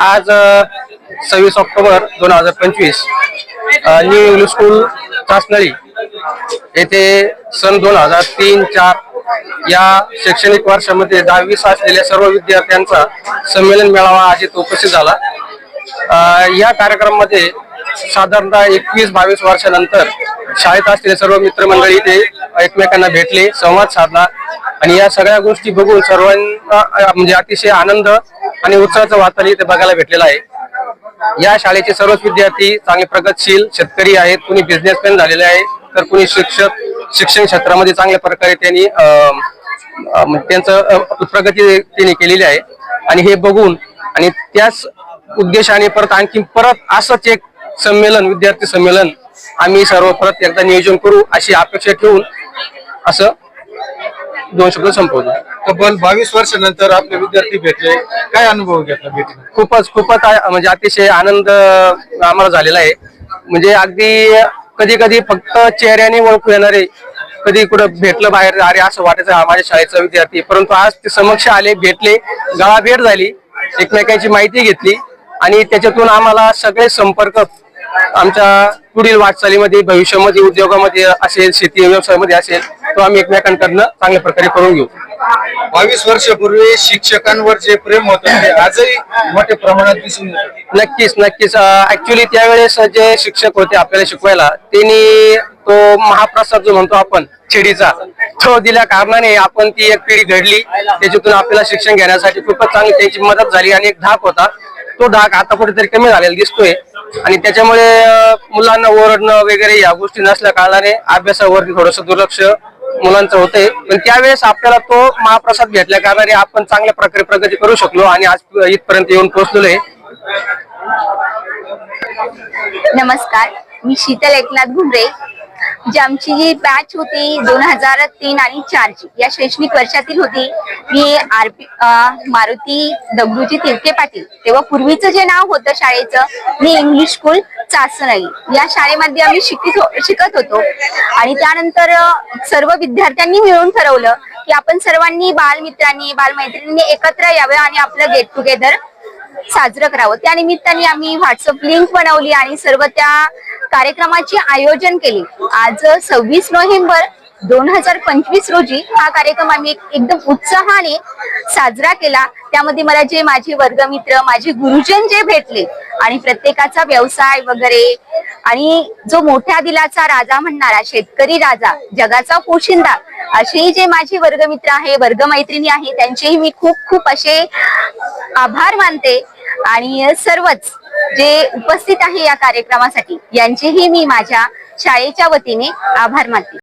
आज सव्वीस ऑक्टोबर दोन हजार पंचवीस न्यू इंग्लिश स्कूल चाचणी येथे सन दोन हजार तीन चार या शैक्षणिक वर्षामध्ये दहावीस असलेल्या सर्व विद्यार्थ्यांचा संमेलन मेळावा आज उपस्थित झाला. या कार्यक्रमामध्ये साधारणतः एकवीस बावीस वर्षानंतर शाळेत असलेले सर्व मित्रमंडळी ते एकमेकांना भेटले संवाद साधला. आणि या सगळ्या गोष्टी बघून सर्वांना म्हणजे अतिशय आनंद आणि उत्साहाचं वातावरण इथे बघायला भेटलेलं आहे. या शाळेचे सर्वच विद्यार्थी चांगले प्रगतशील शेतकरी आहेत कुणी बिझनेसमॅन झालेले आहे तर कुणी शिक्षक शिक्षण क्षेत्रामध्ये चांगल्या प्रकारे त्यांनी अं, म्हणजे त्यांचं प्रगती त्यांनी केलेली आहे. आणि हे बघून आणि त्याच उद्देशाने परत आणखी परत असंच एक संमेलन विद्यार्थी संमेलन आम्ही सर्व परत एकदा नियोजन करू अशी अपेक्षा ठेवून असं दोन शब्द संपवतो. तब्बल बावीस वर्षानंतर आपले विद्यार्थी भेटले. काय अनुभव घेतला भेटीने? खूपच खूपच म्हणजे अतिशय आनंद आम्हाला झालेला आहे. म्हणजे अगदी कधी कधी फक्त चेहऱ्याने ओळखू येणारे कधी कुठं भेटलं बाहेर अरे असं वाटायचं माझ्या शाळेचा विद्यार्थी. परंतु आज ते समक्ष आले भेटले गावाभेट झाली एकमेकांची माहिती घेतली आणि त्याच्यातून आम्हाला सगळे संपर्क आमच्या पुढील वाटचालीमध्ये भविष्यामध्ये उद्योगामध्ये असेल शेती व्यवसायामध्ये असेल तो आम्ही एकमेकांकडनं चांगल्या प्रकारे करून घेऊ. बावीस वर्षापूर्वी शिक्षकांवर जे प्रेम होतं ते आजही मोठ्या प्रमाणात दिसून येतं. नक्कीच नक्कीच. ऍक्च्युली त्यावेळेस जे शिक्षक होते आपल्याला शिकवायला त्यांनी तो महाप्रसाद जो म्हणतो आपण शिडीचा तो दिल्या कारणाने आपण ती एक पिढी घडली. त्याच्यातून आपल्याला शिक्षण घेण्यासाठी खूपच चांगली त्याची मदत झाली आणि एक धाक होता. तो धाक आता कुठेतरी कमी झालेला दिसतोय. आणि त्याच्यामुळे मुलांना ओरडणं वगैरे या गोष्टी नसल्या कारणाने अभ्यासावरती थोडस दुर्लक्ष मुलांचं होतंय. पण त्यावेळेस आपल्याला तो महाप्रसाद भेटल्या कारणाने आपण चांगल्या प्रकारे प्रगती करू शकलो आणि आज इथपर्यंत येऊन पोहोचलेलो आहे. नमस्कार. मी शीतल एकनाथ घुमरे. जी आमची जी बॅच होती दोन हजार तीन आणि चारची या शैक्षणिक वर्षातील होती मी आरपी मारुती दगडूजी तिरके पाटील. तेव्हा पूर्वीचं जे नाव होतं शाळेचं मी इंग्लिश स्कूल चासनाई या शाळेमध्ये आम्ही शिकत हो- शिकत होतो. आणि त्यानंतर सर्व विद्यार्थ्यांनी मिळून ठरवलं की आपण सर्वांनी बालमित्रांनी बालमैत्रिणींनी एकत्र यावं आणि आपलं गेट टुगेदर साजरं करावं. त्या निमित्ताने आम्ही व्हॉट्सअप लिंक बनवली आणि सर्व त्या कार्यक्रमाचे आयोजन केले. आज सव्वीस नोव्हेंबर दोन हजार पंचवीस रोजी हा कार्यक्रम आम्ही एकदम उत्साहाने साजरा केला. त्यामध्ये मला जे माझे वर्गमित्र माझे गुरुजन जे भेटले आणि प्रत्येकाचा व्यवसाय वगैरे आणि जो मोठ्या दिलाचा राजा म्हणणारा शेतकरी राजा जगाचा पोशिंदा असेही जे माझे वर्गमित्र आहे वर्गमैत्रिणी आहे त्यांचेही मी खूप खूप असे आभार मानते. आणि सर्वच जे उपस्थित आहे या कार्यक्रमासाठी यांचेही मी माझ्या शाळेच्या वतीने आभार मानते.